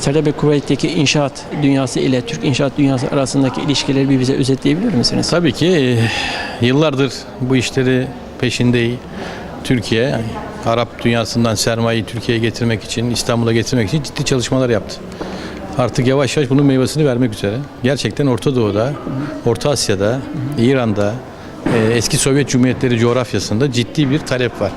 Serdar Bey Kuveyt'teki inşaat dünyası ile Türk inşaat dünyası arasındaki ilişkileri bir bize özetleyebilir misiniz? Tabii ki e, yıllardır bu işleri peşinde Türkiye, Arap dünyasından sermayeyi Türkiye'ye getirmek için, İstanbul'a getirmek için ciddi çalışmalar yaptı. Artık yavaş yavaş bunun meyvesini vermek üzere. Gerçekten Orta Doğu'da, Orta Asya'da, İran'da, e, eski Sovyet Cumhuriyetleri coğrafyasında ciddi bir talep var.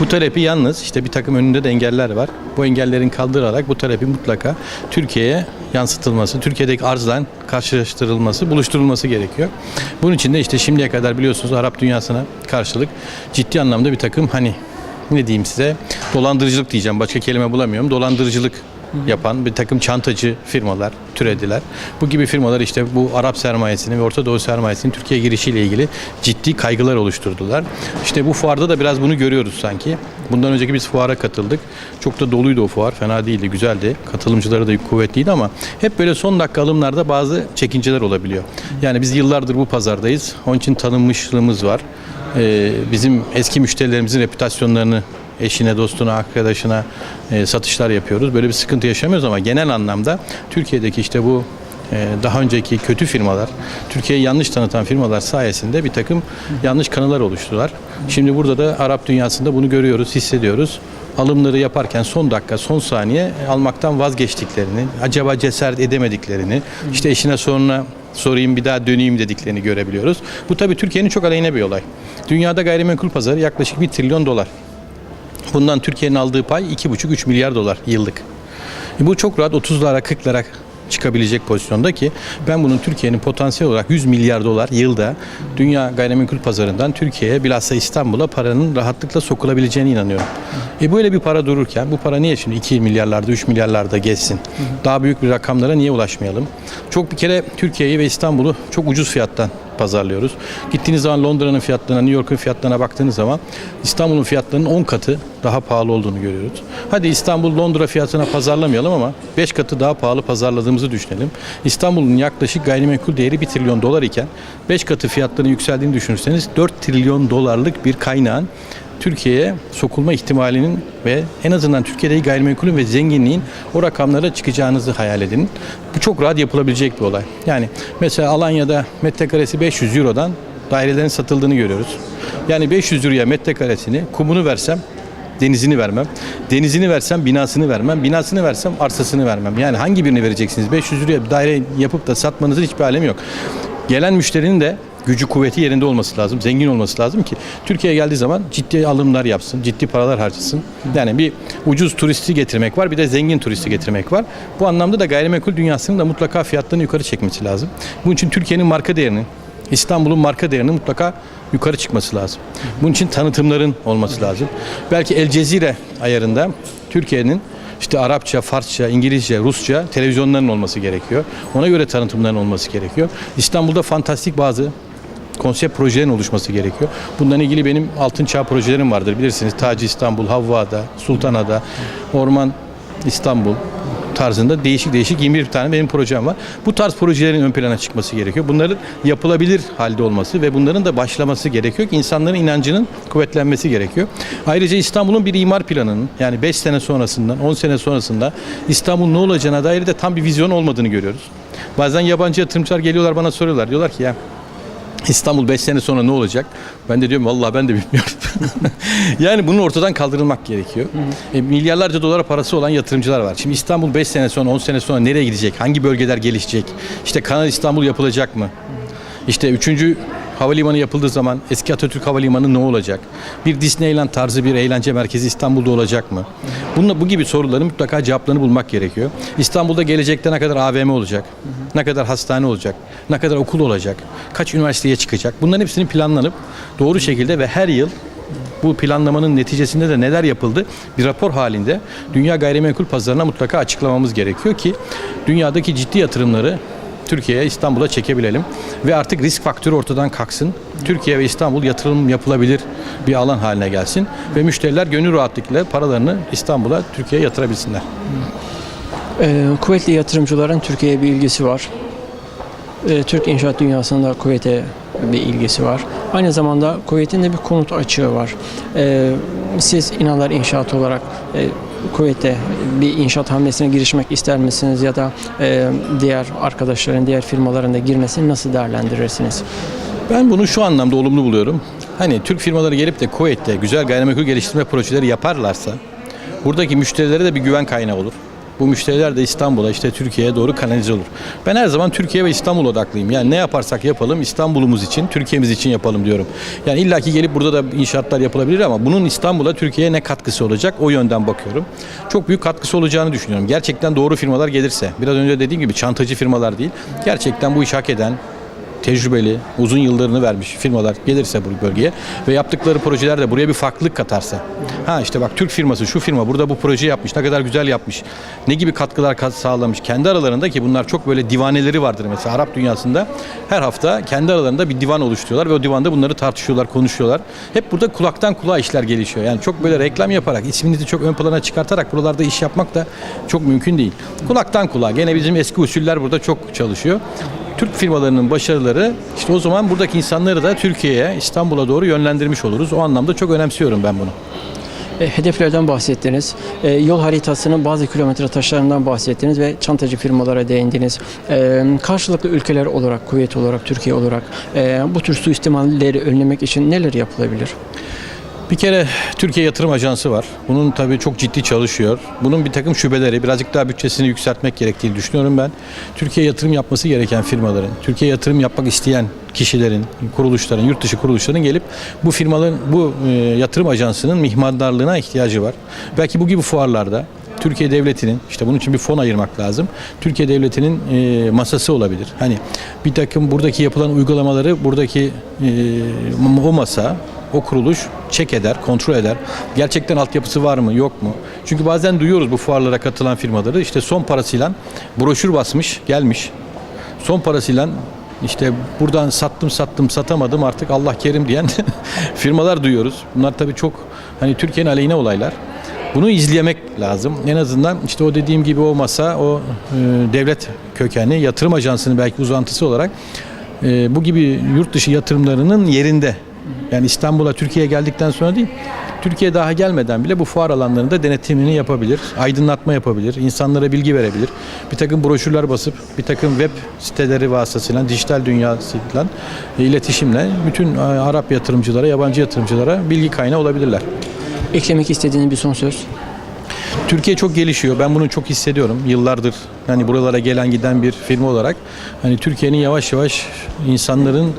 Bu talepi yalnız işte bir takım önünde de engeller var. Bu engellerin kaldırılarak bu talepi mutlaka Türkiye'ye yansıtılması, Türkiye'deki arzla karşılaştırılması, buluşturulması gerekiyor. Bunun için de işte şimdiye kadar biliyorsunuz Arap dünyasına karşılık ciddi anlamda bir takım hani ne diyeyim size dolandırıcılık diyeceğim başka kelime bulamıyorum. Dolandırıcılık yapan bir takım çantacı firmalar türediler. Bu gibi firmalar işte bu Arap sermayesinin ve Orta Doğu sermayesinin Türkiye girişiyle ilgili ciddi kaygılar oluşturdular. İşte bu fuarda da biraz bunu görüyoruz sanki. Bundan önceki biz fuara katıldık. Çok da doluydu o fuar. Fena değildi, güzeldi. Katılımcıları da kuvvetliydi ama hep böyle son dakika alımlarda bazı çekinceler olabiliyor. Yani biz yıllardır bu pazardayız. Onun için tanınmışlığımız var. Ee, bizim eski müşterilerimizin reputasyonlarını eşine, dostuna, arkadaşına e, satışlar yapıyoruz. Böyle bir sıkıntı yaşamıyoruz ama genel anlamda Türkiye'deki işte bu e, daha önceki kötü firmalar, Türkiye'yi yanlış tanıtan firmalar sayesinde bir takım yanlış kanılar oluştular. Şimdi burada da Arap dünyasında bunu görüyoruz, hissediyoruz. Alımları yaparken son dakika, son saniye almaktan vazgeçtiklerini, acaba cesaret edemediklerini, işte eşine sonra sorayım bir daha döneyim dediklerini görebiliyoruz. Bu tabii Türkiye'nin çok aleyhine bir olay. Dünyada gayrimenkul pazarı yaklaşık 1 trilyon dolar. Bundan Türkiye'nin aldığı pay 2,5-3 milyar dolar yıllık. E bu çok rahat 30'lara 40'lara çıkabilecek pozisyonda ki ben bunun Türkiye'nin potansiyel olarak 100 milyar dolar yılda dünya gayrimenkul pazarından Türkiye'ye bilhassa İstanbul'a paranın rahatlıkla sokulabileceğine inanıyorum. E böyle bir para dururken bu para niye şimdi 2 milyarlarda 3 milyarlarda geçsin? Daha büyük bir rakamlara niye ulaşmayalım? Çok bir kere Türkiye'yi ve İstanbul'u çok ucuz fiyattan pazarlıyoruz. Gittiğiniz zaman Londra'nın fiyatlarına, New York'un fiyatlarına baktığınız zaman İstanbul'un fiyatlarının 10 katı daha pahalı olduğunu görüyoruz. Hadi İstanbul Londra fiyatına pazarlamayalım ama 5 katı daha pahalı pazarladığımızı düşünelim. İstanbul'un yaklaşık gayrimenkul değeri 1 trilyon dolar iken 5 katı fiyatlarının yükseldiğini düşünürseniz 4 trilyon dolarlık bir kaynağın Türkiye'ye sokulma ihtimalinin ve en azından Türkiye'deki gayrimenkulün ve zenginliğin o rakamlara çıkacağınızı hayal edin. Bu çok rahat yapılabilecek bir olay. Yani mesela Alanya'da metrekaresi 500 Euro'dan dairelerin satıldığını görüyoruz. Yani 500 Euro'ya metrekaresini kumunu versem denizini vermem. Denizini versem binasını vermem. Binasını versem arsasını vermem. Yani hangi birini vereceksiniz? 500 liraya bir daire yapıp da satmanızın hiçbir alemi yok. Gelen müşterinin de gücü kuvveti yerinde olması lazım. Zengin olması lazım ki Türkiye'ye geldiği zaman ciddi alımlar yapsın. Ciddi paralar harcasın. Yani bir ucuz turisti getirmek var. Bir de zengin turisti getirmek var. Bu anlamda da gayrimenkul dünyasının da mutlaka fiyatlarını yukarı çekmesi lazım. Bunun için Türkiye'nin marka değerinin İstanbul'un marka değerinin mutlaka yukarı çıkması lazım. Bunun için tanıtımların olması lazım. Belki El Cezire ayarında Türkiye'nin işte Arapça, Farsça, İngilizce, Rusça televizyonların olması gerekiyor. Ona göre tanıtımların olması gerekiyor. İstanbul'da fantastik bazı konsept projelerin oluşması gerekiyor. Bundan ilgili benim altın çağ projelerim vardır bilirsiniz. Taci İstanbul, Havva'da, Sultanada, Orman İstanbul tarzında değişik değişik 21 tane benim projem var. Bu tarz projelerin ön plana çıkması gerekiyor. Bunların yapılabilir halde olması ve bunların da başlaması gerekiyor ki insanların inancının kuvvetlenmesi gerekiyor. Ayrıca İstanbul'un bir imar planının yani 5 sene sonrasından 10 sene sonrasında İstanbul ne olacağına dair de tam bir vizyon olmadığını görüyoruz. Bazen yabancı yatırımcılar geliyorlar bana soruyorlar. Diyorlar ki ya İstanbul 5 sene sonra ne olacak? Ben de diyorum vallahi ben de bilmiyorum. yani bunun ortadan kaldırılmak gerekiyor. E, milyarlarca dolara parası olan yatırımcılar var. Şimdi İstanbul 5 sene sonra 10 sene sonra nereye gidecek? Hangi bölgeler gelişecek? İşte Kanal İstanbul yapılacak mı? İşte 3. havalimanı yapıldığı zaman eski Atatürk Havalimanı ne olacak? Bir Disneyland tarzı bir eğlence merkezi İstanbul'da olacak mı? Bununla bu gibi soruların mutlaka cevaplarını bulmak gerekiyor. İstanbul'da gelecekte ne kadar AVM olacak? Ne kadar hastane olacak? Ne kadar okul olacak? Kaç üniversiteye çıkacak? Bunların hepsinin planlanıp doğru şekilde ve her yıl bu planlamanın neticesinde de neler yapıldı bir rapor halinde dünya gayrimenkul pazarına mutlaka açıklamamız gerekiyor ki dünyadaki ciddi yatırımları Türkiye'ye, İstanbul'a çekebilelim ve artık risk faktörü ortadan kalksın. Türkiye ve İstanbul yatırım yapılabilir bir alan haline gelsin ve müşteriler gönül rahatlıkla paralarını İstanbul'a, Türkiye'ye yatırabilsinler. Ee, kuvvetli yatırımcıların Türkiye'ye bir ilgisi var. Ee, Türk inşaat dünyasında kuvvete bir ilgisi var. Aynı zamanda kuvvetin de bir konut açığı var. Ee, siz İnanlar İnşaat olarak e, bir inşaat hamlesine girişmek ister misiniz ya da e, diğer arkadaşların, diğer firmaların da girmesini nasıl değerlendirirsiniz? Ben bunu şu anlamda olumlu buluyorum. Hani Türk firmaları gelip de Kuveyt'te güzel gayrimenkul geliştirme projeleri yaparlarsa buradaki müşterilere de bir güven kaynağı olur. Bu müşteriler de İstanbul'a işte Türkiye'ye doğru kanalize olur. Ben her zaman Türkiye ve İstanbul odaklıyım. Yani ne yaparsak yapalım İstanbul'umuz için, Türkiye'miz için yapalım diyorum. Yani illaki gelip burada da inşaatlar yapılabilir ama bunun İstanbul'a, Türkiye'ye ne katkısı olacak o yönden bakıyorum. Çok büyük katkısı olacağını düşünüyorum. Gerçekten doğru firmalar gelirse, biraz önce dediğim gibi çantacı firmalar değil, gerçekten bu işi hak eden, tecrübeli, uzun yıllarını vermiş firmalar gelirse bu bölgeye ve yaptıkları projeler de buraya bir farklılık katarsa. Ha işte bak Türk firması, şu firma burada bu proje yapmış, ne kadar güzel yapmış, ne gibi katkılar kat- sağlamış. Kendi aralarında ki bunlar çok böyle divaneleri vardır mesela Arap dünyasında. Her hafta kendi aralarında bir divan oluşturuyorlar ve o divanda bunları tartışıyorlar, konuşuyorlar. Hep burada kulaktan kulağa işler gelişiyor. Yani çok böyle reklam yaparak, isminizi çok ön plana çıkartarak buralarda iş yapmak da çok mümkün değil. Kulaktan kulağa. Gene bizim eski usuller burada çok çalışıyor. Türk firmalarının başarıları işte o zaman buradaki insanları da Türkiye'ye, İstanbul'a doğru yönlendirmiş oluruz. O anlamda çok önemsiyorum ben bunu. E, hedeflerden bahsettiniz. E, yol haritasının bazı kilometre taşlarından bahsettiniz ve çantacı firmalara değindiniz. E, karşılıklı ülkeler olarak, Kuveyt olarak, Türkiye olarak bu tür suistimalleri önlemek için neler yapılabilir? Bir kere Türkiye Yatırım Ajansı var. Bunun tabii çok ciddi çalışıyor. Bunun bir takım şubeleri, birazcık daha bütçesini yükseltmek gerektiğini düşünüyorum ben. Türkiye yatırım yapması gereken firmaların, Türkiye yatırım yapmak isteyen kişilerin, kuruluşların, yurt dışı kuruluşların gelip bu firmaların, bu e, yatırım ajansının mihmandarlığına ihtiyacı var. Belki bu gibi fuarlarda Türkiye Devleti'nin işte bunun için bir fon ayırmak lazım. Türkiye Devleti'nin e, masası olabilir. Hani bir takım buradaki yapılan uygulamaları buradaki e, o masa o kuruluş çek eder, kontrol eder. Gerçekten altyapısı var mı, yok mu? Çünkü bazen duyuyoruz bu fuarlara katılan firmaları işte son parasıyla broşür basmış, gelmiş. Son parasıyla işte buradan sattım sattım satamadım artık Allah kerim diyen firmalar duyuyoruz. Bunlar tabii çok hani Türkiye'nin aleyhine olaylar. Bunu izlemek lazım. En azından işte o dediğim gibi o masa, o e, devlet kökenli yatırım ajansının belki uzantısı olarak e, bu gibi yurt dışı yatırımlarının yerinde. Yani İstanbul'a, Türkiye'ye geldikten sonra değil, Türkiye daha gelmeden bile bu fuar alanlarında denetimini yapabilir, aydınlatma yapabilir, insanlara bilgi verebilir. Bir takım broşürler basıp, bir takım web siteleri vasıtasıyla, dijital dünyasıyla, e, iletişimle bütün e, Arap yatırımcılara, yabancı yatırımcılara bilgi kaynağı olabilirler. Eklemek istediğiniz bir son söz. Türkiye çok gelişiyor. Ben bunu çok hissediyorum. Yıllardır hani buralara gelen giden bir firma olarak hani Türkiye'nin yavaş yavaş insanların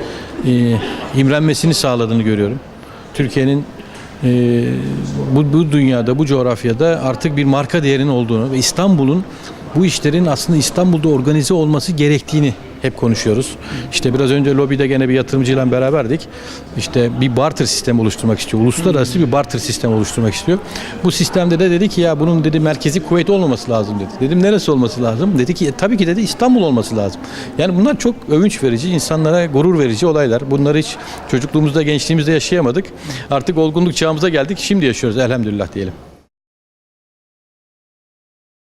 e, imrenmesini sağladığını görüyorum. Türkiye'nin e, bu, bu dünyada, bu coğrafyada artık bir marka değerinin olduğunu ve İstanbul'un bu işlerin aslında İstanbul'da organize olması gerektiğini hep konuşuyoruz. İşte biraz önce lobide gene bir yatırımcıyla beraberdik. İşte bir barter sistemi oluşturmak istiyor. Uluslararası bir barter sistemi oluşturmak istiyor. Bu sistemde de dedi ki ya bunun dedi merkezi kuvvet olmaması lazım dedi. Dedim neresi olması lazım? Dedi ki "E, tabii ki dedi İstanbul olması lazım. Yani bunlar çok övünç verici, insanlara gurur verici olaylar. Bunları hiç çocukluğumuzda, gençliğimizde yaşayamadık. Artık olgunluk çağımıza geldik. Şimdi yaşıyoruz elhamdülillah diyelim.